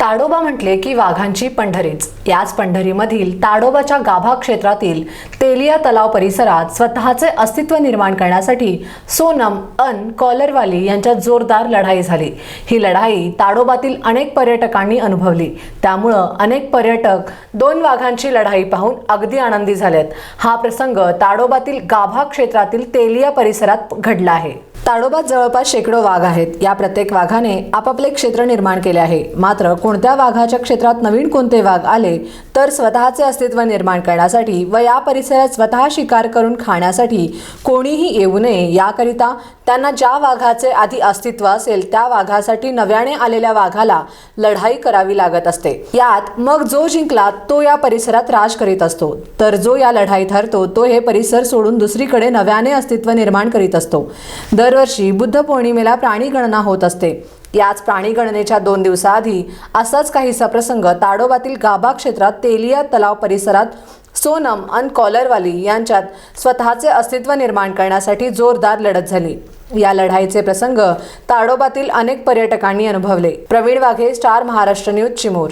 ताडोबा म्हटले की वाघांची पंढरीच. याच पंढरीमधील ताडोबाच्या गाभा क्षेत्रातील तेलिया तलाव परिसरात स्वतःचे अस्तित्व निर्माण करण्यासाठी सोनम अन कॉलरवाली यांच्यात जोरदार लढाई झाली. ही लढाई ताडोबातील अनेक पर्यटकांनी अनुभवली. त्यामुळं अनेक पर्यटक दोन वाघांची लढाई पाहून अगदी आनंदी झालेत. हा प्रसंग ताडोबातील गाभा क्षेत्रातील तेलिया परिसरात घडला आहे. ताडोबात जवळपास शेकडो वाघ आहेत. या प्रत्येक वाघाने आपापले क्षेत्र निर्माण केले आहे. मात्र कोणत्या वाघाच्या क्षेत्रात नवीन कोणते वाघ आले तर स्वतःचे अस्तित्व निर्माण करण्यासाठी व या परिसरात स्वतः शिकार करून खाण्यासाठी कोणीही येऊ नये याकरिता त्यांना ज्या वाघाचे आधी अस्तित्व असेल त्या वाघासाठी नव्याने आलेल्या वाघाला लढाई करावी लागत असते. यात मग जो जिंकला तो या परिसरात राज करीत असतो. तर जो या लढाईत हरतो तो हे परिसर सोडून दुसरीकडे नव्याने अस्तित्व निर्माण करीत असतो. दर दरवर्षी बुद्ध पौर्णिमेला प्राणीगणना होत असते. याच प्राणीगणनेच्या दोन दिवसाआधी असाच काहीसा प्रसंग ताडोबातील गाभा क्षेत्रात तेलिया तलाव परिसरात सोनम अन कॉलरवाली यांच्यात स्वतःचे अस्तित्व निर्माण करण्यासाठी जोरदार लढत झाली. या लढाईचे प्रसंग ताडोबातील अनेक पर्यटकांनी अनुभवले. Praveen Waghe star Maharashtra news Chimur.